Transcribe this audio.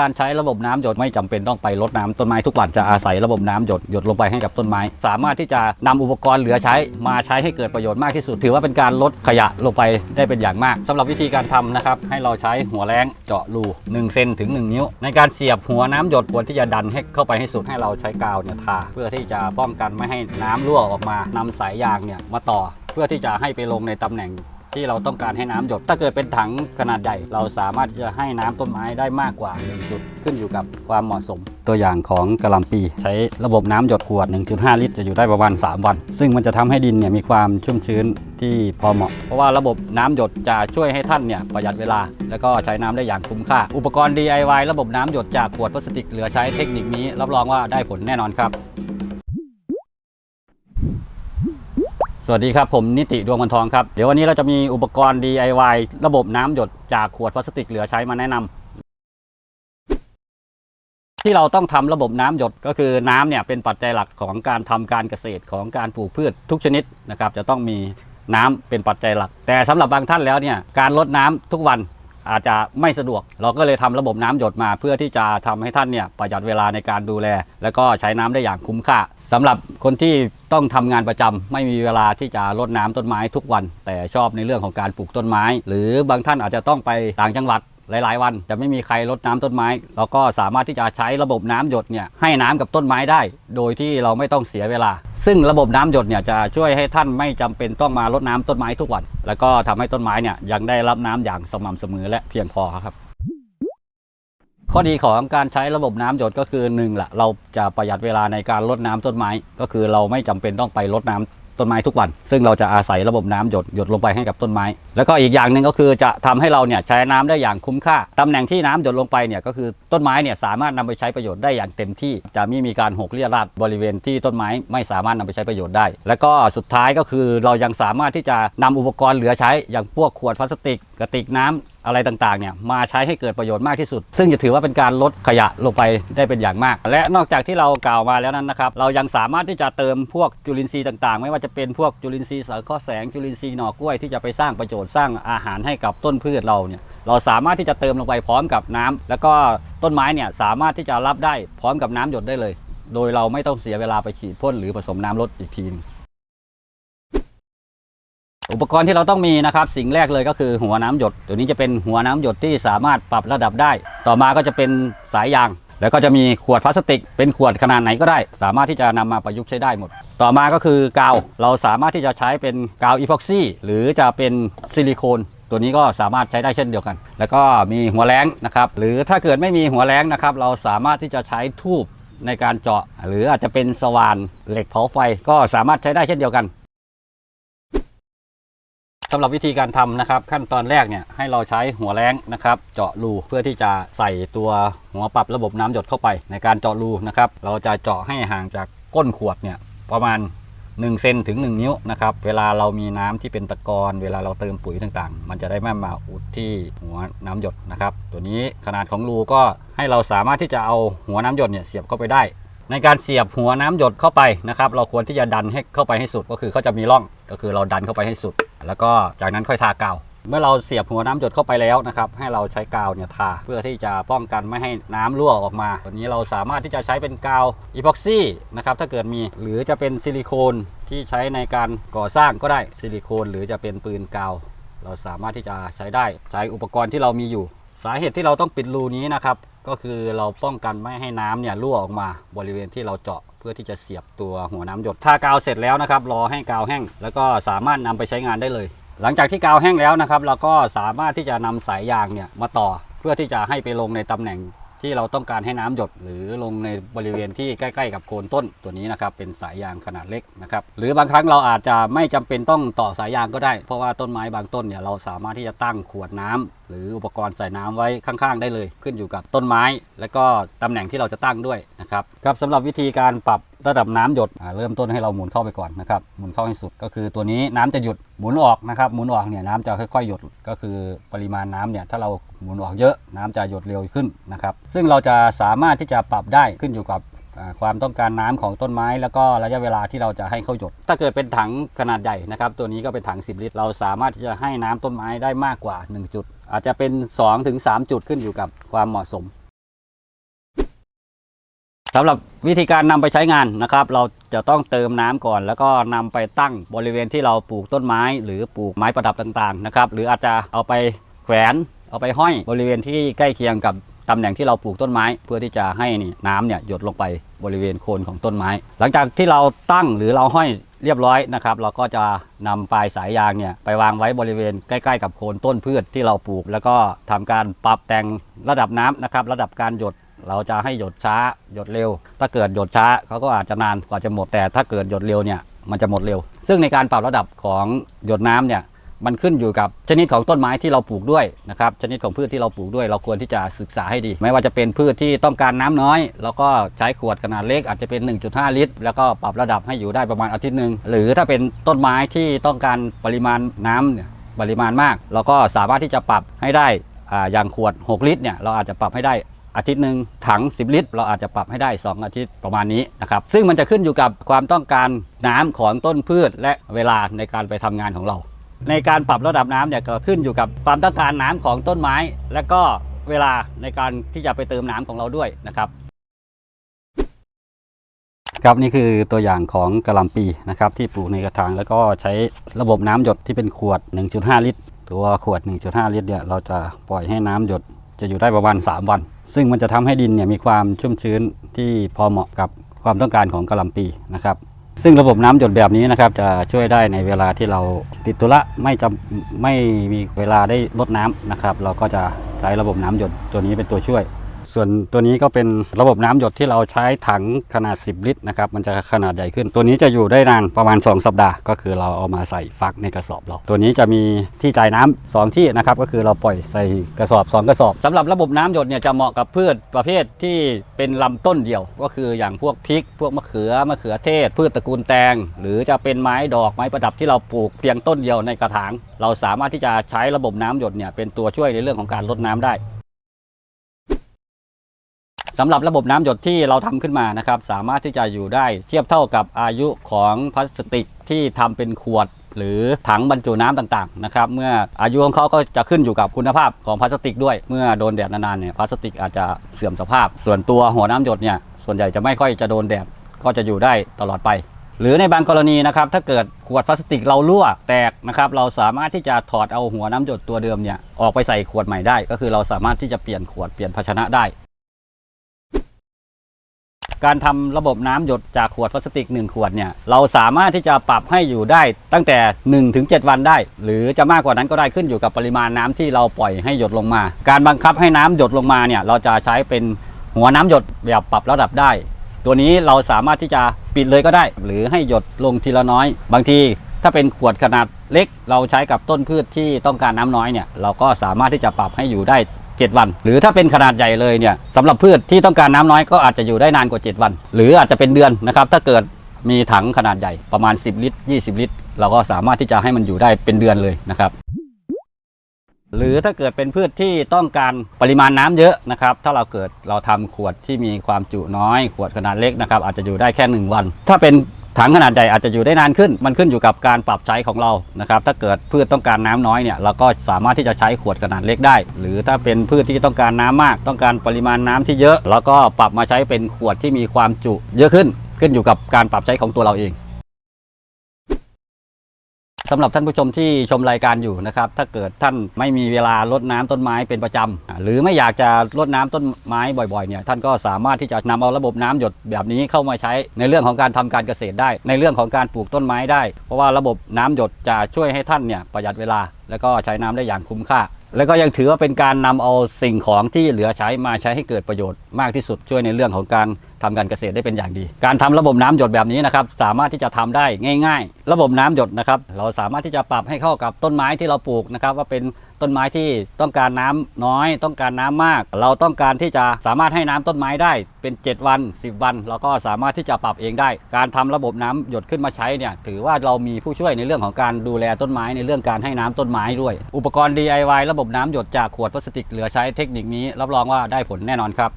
การใช้ระบบน้ำหยดไม่จำเป็นต้องไปรดน้ำต้นไม้ทุกวันจะอาศัยระบบน้ำหยดหยดลงไปให้กับต้นไม้ สามารถที่จะนำอุปกรณ์เหลือใช้มาใช้ให้เกิดประโยชน์มากที่สุด ถือว่าเป็นการลดขยะลงไปได้เป็นอย่างมากสำหรับวิธีการทำนะครับ ให้เราใช้หัวแรงเจาะรู1เซนถึง 1 นิ้ว ในการเสียบหัวน้ำหยดควรที่จะดันให้เข้าไปให้สุดให้เราใช้กาวเนี่ยทาเพื่อที่จะป้องกันไม่ให้น้ำรั่วออกมานำสายยางเนี่ยมาต่อ เพื่อที่จะให้ไปลงในตำแหน่ง ที่เราต้องการให้น้ำหยด ถ้าเกิดเป็นถังขนาดใหญ่ เราสามารถจะให้น้ำต้นไม้ได้มากกว่า1จุดขึ้นอยู่กับความเหมาะสม ตัวอย่างของกระลำปี ใช้ระบบน้ำหยดขวด 1.5 ลิตร จะอยู่ได้ประมาณ 3 วัน ซึ่งมันจะทำให้ดินเนี่ยมีความชุ่มชื้นที่พอเหมาะ เพราะว่าระบบน้ำหยดจะช่วยให้ท่านเนี่ยประหยัดเวลา แล้วก็ใช้น้ำได้อย่างคุ้มค่า อุปกรณ์ DIY ระบบน้ำหยดจากขวดพลาสติกเหลือใช้เทคนิคนี้รับรองว่าได้ผลแน่นอนครับ วัสดีครับ ผมนิติดวงวันทองครับ เดี๋ยววันนี้เราจะมีอุปกรณ์ DIY ระบบน้ำหยดจากขวดพลาสติกเหลือใช้มาแนะนำที่เราต้องทำระบบน้ำหยดก็คือน้ำเนี่ยเป็นปัจจัยหลักของการทำการเกษตรของการปลูกพืชทุกชนิดนะครับจะต้องมีน้ำเป็นปัจจัยหลัก แต่สำหรับบางท่านแล้วเนี่ยการลดน้ำทุกวัน อาจจะไม่สะดวก เราก็เลยทำระบบน้ำหยดมา เพื่อที่จะทำให้ท่านเนี่ยประหยัดเวลาในการดูแล แล้วก็ใช้น้ำได้อย่างคุ้มค่าสำหรับคนที่ต้องทำงานประจำไม่มีเวลาที่จะรดน้ำต้นไม้ทุกวัน แต่ชอบในเรื่องของการปลูกต้นไม้ หรือบางท่านอาจจะต้องไปต่างจังหวัด หลาย ๆ วัน จะไม่มีใครรดน้ำต้นไม้ เราก็สามารถที่จะใช้ระบบน้ำหยดเนี่ยให้น้ำกับต้นไม้ได้ โดยที่เราไม่ต้องเสียเวลา ซึ่งระบบน้ำหยดเนี่ยจะช่วยให้ท่านไม่จำเป็นต้องมารดน้ำต้นไม้ทุกวัน แล้วก็ทำให้ต้นไม้เนี่ยยังได้รับน้ำอย่างสม่ำเสมอและเพียงพอครับข้อดีของการใช้ระบบน้ำหยดก็คือหนึ่งละเราจะประหยัดเวลาในการรดน้ำต้นไม้ ก็คือเราไม่จำเป็นต้องไปรดน้ำ ต้นไม้ทุกวัน ซึ่งเราจะอาศัยระบบน้ำหยดหยดลงไปให้กับต้นไม้ แล้วก็อีกอย่างหนึ่งก็คือจะทำให้เราเนี่ยใช้น้ำได้อย่างคุ้มค่าตำแหน่งที่น้ำหยดลงไปเนี่ยก็คือต้นไม้เนี่ยสามารถนำไปใช้ประโยชน์ได้อย่างเต็มที่ จะไม่มีการหกเรียราดบริเวณที่ต้นไม้ไม่สามารถนำไปใช้ประโยชน์ได้ แล้วก็สุดท้ายก็คือเรายังสามารถที่จะนำอุปกรณ์เหลือใช้อย่างพวกขวดพลาสติกกระติกน้ำ อะไรต่างๆเนี่ยมาใช้ให้เกิดประโยชน์มากที่สุด ซึ่งจะถือว่าเป็นการลดขยะลงไปได้เป็นอย่างมาก และนอกจากที่เรากล่าวมาแล้วนั้นนะครับเรายังสามารถที่จะเติมพวกจุลินทรีย์ต่างๆ ไม่ว่าจะเป็นพวกจุลินทรีย์สังเคราะห์แสงจุลินทรีย์หน่อกล้วยที่จะไปสร้างประโยชน์สร้างอาหารให้กับต้นพืชเราเนี่ยเราสามารถที่จะเติมลงไปพร้อมกับน้ำแล้วก็ต้นไม้เนี่ยสามารถที่จะรับได้พร้อมกับน้ำหยดได้เลย โดยเราไม่ต้องเสียเวลาไปฉีดพ่นหรือผสมน้ำลดอีกทีหนึง อุปกรณ์ที่เราต้องมีนะครับ สิ่งแรกเลยก็คือหัวน้ำหยด ตัวนี้จะเป็นหัวน้ำหยดที่สามารถปรับระดับได้ ต่อมาก็จะเป็นสายยาง แล้วก็จะมีขวดพลาสติก เป็นขวดขนาดไหนก็ได้ สามารถที่จะนำมาประยุกต์ใช้ได้หมด ต่อมาก็คือกาว เราสามารถที่จะใช้เป็นกาวอีพ็อกซี่หรือจะเป็นซิลิโคนตัวนี้ก็สามารถใช้ได้เช่นเดียวกัน แล้วก็มีหัวแรงนะครับ หรือถ้าเกิดไม่มีหัวแรงนะครับ เราสามารถที่จะใช้ทูบในการเจาะ หรืออาจจะเป็นสว่านเหล็กเผาไฟก็สามารถใช้ได้เช่นเดียวกัน สำหรับวิธีการทำนะครับ ขั้นตอนแรกเนี่ยให้เราใช้หัวแรงนะครับ เจาะรูเพื่อที่จะใส่ตัวหัวปรับระบบน้ำหยดเข้าไป ในการเจาะรูนะครับ เราจะเจาะให้ห่างจากก้นขวดเนี่ยประมาณ1เซนถึง 1 นิ้วนะครับเวลาเรามีน้ำที่เป็นตะกอนเวลาเราเติมปุ๋ยต่างๆ มันจะได้ไม่มาอุดที่หัวน้ำหยดนะครับ ตัวนี้ขนาดของรูก็ให้เราสามารถที่จะเอาหัวน้ำหยดเนี่ยเสียบเข้าไปได้ ในการเสียบหัวน้ำหยดเข้าไปนะครับ เราควรที่จะดันให้เข้าไปให้สุดก็คือเขาจะมีร่องก็คือเราดันเข้าไปให้สุด แล้วก็จากนั้นค่อยทากาว เมื่อเราเสียบหัวน้ำหยดเข้าไปแล้วนะครับ ให้เราใช้กาวเนี่ยทา เพื่อที่จะป้องกันไม่ให้น้ำรั่วออกมาตันนี้เราสามารถที่จะใช้เป็นกาวอีพ็อกซี่นะครับถ้าเกิดมีหรือจะเป็นซิลิโคนที่ใช้ในการก่อสร้างก็ได้ซิลิโคนหรือจะเป็นปืนกาว เราสามารถที่จะใช้ได้ใช้อุปกรณ์ที่เรามีอยู่ สาเหตุที่เราต้องปิดรูนี้นะครับ ก็คือเราป้องกันไม่ให้น้ำเนี่ยรั่วออกมาบริเวณที่เราเจาะเพื่อที่จะเสียบตัวหัวน้ำหยดถ้ากาวเสร็จแล้วนะครับ รอให้กาวแห้ง แล้วก็สามารถนำไปใช้งานได้เลย หลังจากที่กาวแห้งแล้วนะครับ เราก็สามารถที่จะนำสายยางเนี่ยมาต่อเพื่อที่จะให้ไปลงในตำแหน่ง ที่เราต้องการให้น้ำหยด หรือลงในบริเวณที่ใกล้ๆ กับโคนต้นตัวนี้นะครับเป็นสายยางขนาดเล็กนะครับหรือบางครั้งเราอาจจะไม่จำเป็นต้องต่อสายยางก็ได้ เพราะว่าต้นไม้บางต้นเนี่ยเราสามารถที่จะตั้งขวดน้ำหรืออุปกรณ์ใส่น้ำไว้ข้างๆ ได้เลย ขึ้นอยู่กับต้นไม้ และก็ตำแหน่งที่เราจะตั้งด้วยนะครับครับสำหรับวิธีการปรับ ระดับน้ำหยดเริ่มต้นให้เราหมุนเข้าไปก่อนนะครับหมุนเข้าให้สุดก็คือตัวนี้น้ำจะหยุดหมุนออกนะครับหมุนออกเนี่ยน้ำจะค่อยๆหยดก็คือปริมาณน้ำเนี่ยถ้าเราหมุนออกเยอะน้ำจะหยดเร็วขึ้นนะครับซึ่งเราจะสามารถที่จะปรับได้ขึ้นอยู่กับความต้องการน้ำของต้นไม้แล้วก็ระยะเวลาที่เราจะให้เข้าหยด ถ้าเกิดเป็นถังขนาดใหญ่นะครับ ตัวนี้ก็เป็นถัง 10 ลิตร เราสามารถที่จะให้น้ำต้นไม้ได้มากกว่า 1 จุด อาจจะเป็น 2-3 จุดขึ้นอยู่กับความเหมาะสม สำหรับวิธีการนำไปใช้งานนะครับ เราจะต้องเติมน้ำก่อน แล้วก็นำไปตั้งบริเวณที่เราปลูกต้นไม้ หรือปลูกไม้ประดับต่างๆนะครับ หรืออาจจะเอาไปแขวนเอาไปห้อยบริเวณที่ใกล้เคียงกับตำแหน่งที่เราปลูกต้นไม้ เพื่อที่จะให้นี่น้ำเนี่ยหยดลงไปบริเวณโคนของต้นไม้ หลังจากที่เราตั้งหรือเราห้อยเรียบร้อยนะครับ เราก็จะนำปลายสายยางเนี่ยไปวางไว้บริเวณใกล้ๆ กับโคนต้นพืชที่เราปลูก แล้วก็ทำการปรับแต่งระดับน้ำนะครับ ระดับการหยด เราจะให้หยดช้าหยดเร็ว ถ้าเกิดหยดช้าเขาก็อาจจะนานกว่าจะหมดแต่ถ้าเกิดหยดเร็วเนี่ยมันจะหมดเร็ว ซึ่งในการปรับระดับของหยดน้ำเนี่ยมันขึ้นอยู่กับชนิดของต้นไม้ที่เราปลูกด้วยนะครับชนิดของพืชที่เราปลูกด้วย เราควรที่จะศึกษาให้ดี ไม่ว่าจะเป็นพืชที่ต้องการน้ำน้อย แล้วก็ใช้ขวดขนาดเล็กอาจจะเป็น 1.5 ลิตร แล้วก็ปรับระดับให้อยู่ได้ประมาณอาทิตย์หนึ่งหรือถ้าเป็นต้นไม้ที่ต้องการปริมาณน้ำเนี่ยปริมาณมาก เราก็สามารถที่จะปรับให้ได้อ่าอย่างขวด 6 ลิตรเนี่ยเราอาจจะปรับให้ได้ อาทิตย์หนึ่งถัง 10 ลิตร เราอาจจะปรับให้ได้ 2 อาทิตย์ประมาณนี้นะครับซึ่งมันจะขึ้นอยู่กับความต้องการน้ำของต้นพืช และเวลาในการไปทำงานของเรา ในการปรับระดับน้ำเนี่ยก็ขึ้นอยู่กับความต้องการน้ำของต้นไม้ และก็เวลาในการที่จะไปเติมน้ำของเราด้วยนะครับครับนี่คือตัวอย่างของกระลำปีนะครับที่ปลูกในกระถางแล้วก็ใช้ระบบน้ำหยดที่เป็นขวด 1.5 ลิตร ตัวขวด 1.5 ลิตรเนี่ยเราจะปล่อยให้น้ำหยดจะอยู่ได้ประมาณ 3 วัน ซึ่งมันจะทำให้ดินเนี่ยมีความชุ่มชื้นที่พอเหมาะกับความต้องการของกระหลำปีนะครับ ซึ่งระบบน้ำหยดแบบนี้นะครับ จะช่วยได้ในเวลาที่เราติดตุระไม่จำไม่มีเวลาได้ลดน้ำนะครับ เราก็จะใช้ระบบน้ำหยดตัวนี้เป็นตัวช่วย ส่วนตัวนี้ก็เป็นระบบน้ำหยดที่เราใช้ถังขนาด 10 ลิตรนะครับมันจะขนาดใหญ่ขึ้น ตัวนี้จะอยู่ได้นานประมาณ 2 สัปดาห์ ก็คือเราเอามาใส่ฟักในกระสอบเรา ตัวนี้จะมีที่จ่ายน้ำสองที่นะครับก็คือเราปล่อยใส่กระสอบ 2 กระสอบสำหรับระบบน้ำหยดเนี่ยจะเหมาะกับพืชประเภทที่เป็นลำต้นเดียว ก็คืออย่างพวกพริก พวกมะเขือมะเขือเทศ พืชตระกูลแตง หรือจะเป็นไม้ดอกไม้ประดับที่เราปลูกเพียงต้นเดียวในกระถาง เราสามารถที่จะใช้ระบบน้ำหยดเนี่ยเป็นตัวช่วยในเรื่องของการลดน้ำได้ สำหรับระบบน้ำหยดที่เราทำขึ้นมานะครับ สามารถที่จะอยู่ได้เทียบเท่ากับอายุของพลาสติกที่ทำเป็นขวด หรือถังบรรจุน้ำต่างๆนะครับเมื่ออายุของเขาก็จะขึ้นอยู่กับคุณภาพของพลาสติกด้วย เมื่อโดนแดดนานๆเนี่ยพลาสติกอาจจะเสื่อมสภาพ ส่วนตัวหัวน้ำหยดเนี่ยส่วนใหญ่จะไม่ค่อยจะโดนแดดก็จะอยู่ได้ตลอดไป หรือในบางกรณีนะครับถ้าเกิดขวดพลาสติกเรารั่วแตกนะครับเราสามารถที่จะถอดเอาหัวน้ำหยดตัวเดิมเนี่ยออกไปใส่ขวดใหม่ได้ ก็คือเราสามารถที่จะเปลี่ยนขวดเปลี่ยนภาชนะได้ การทำระบบน้ำหยดจากขวดพลาสติก 1 ขวดเนี่ยเราสามารถที่จะปรับให้อยู่ได้ตั้งแต่ 1-7 วันได้ หรือจะมากกว่านั้นก็ได้ขึ้นอยู่กับปริมาณน้ำที่เราปล่อยให้หยดลงมา การบังคับให้น้ำหยดลงมาเนี่ยเราจะใช้เป็นหัวน้ำหยดแบบปรับระดับได้ ตัวนี้เราสามารถที่จะปิดเลยก็ได้ หรือให้หยดลงทีละน้อย บางทีถ้าเป็นขวดขนาดเล็ก เราใช้กับต้นพืชที่ต้องการน้ำน้อยเนี่ยเราก็สามารถที่จะปรับให้อยู่ได้ 7 วัน หรือถ้าเป็นขนาดใหญ่เลยเนี่ยสำหรับพืชที่ต้องการน้ำน้อยก็อาจจะอยู่ได้นานกว่า 7 วัน หรืออาจจะเป็นเดือนนะครับถ้าเกิดมีถังขนาดใหญ่ประมาณ 10 ลิตร 20 ลิตร เราก็สามารถที่จะให้มันอยู่ได้เป็นเดือนเลยนะครับหรือถ้าเกิดเป็นพืชที่ต้องการปริมาณน้ำเยอะนะครับถ้าเราเกิดเราทำขวดที่มีความจุน้อย ขวดขนาดเล็กนะครับอาจจะอยู่ได้แค่ 1 วัน ถ้าเป็น ถังขนาดใหญ่อาจจะอยู่ได้นานขึ้น มันขึ้นอยู่กับการปรับใช้ของเรานะครับ ถ้าเกิดพืชต้องการน้ำน้อยเนี่ยเราก็สามารถที่จะใช้ขวดขนาดเล็กได้ หรือถ้าเป็นพืชที่ต้องการน้ำมาก ต้องการปริมาณน้ำที่เยอะเราก็ปรับมาใช้เป็นขวดที่มีความจุเยอะขึ้น ขึ้นอยู่กับการปรับใช้ของตัวเราเอง สำหรับท่านผู้ชมที่ชมรายการอยู่นะครับ ถ้าเกิดท่านไม่มีเวลารดน้ำต้นไม้เป็นประจำอ่าหรือไม่อยากจะรดน้ำต้นไม้บ่อยๆเนี่ยท่านก็สามารถที่จะนำเอาระบบน้ำหยดแบบนี้เข้ามาใช้ในเรื่องของการทำการเกษตรได้ ในเรื่องของการปลูกต้นไม้ได้ เพราะว่าระบบน้ำหยดจะช่วยให้ท่านเนี่ยประหยัดเวลา แล้วก็ใช้น้ำได้อย่างคุ้มค่า แล้วก็ยังถือว่าเป็นการนำเอาสิ่งของที่เหลือใช้มาใช้ให้เกิดประโยชน์มากที่สุดช่วยในเรื่องของการทำการเกษตรได้เป็นอย่างดี การทำระบบน้ำหยดแบบนี้นะครับสามารถที่จะทำได้ง่าย ๆ ระบบน้ำหยดนะครับเราสามารถที่จะปรับให้เข้ากับต้นไม้ที่เราปลูกนะครับว่าเป็น ต้นไม้ที่ต้องการน้ำน้อย ต้องการน้ำมาก เราต้องการที่จะสามารถให้น้ำต้นไม้ได้เป็น 7 วัน 10 วันเราก็สามารถที่จะปรับเองได้ การทำระบบน้ำหยดขึ้นมาใช้เนี่ยถือว่าเรามีผู้ช่วยในเรื่องของการดูแลต้นไม้ในเรื่องการให้น้ำต้นไม้ด้วย อุปกรณ์ DIY ระบบน้ำหยดจากขวดพลาสติกเหลือใช้เทคนิคนี้รับรองว่าได้ผลแน่นอนครับ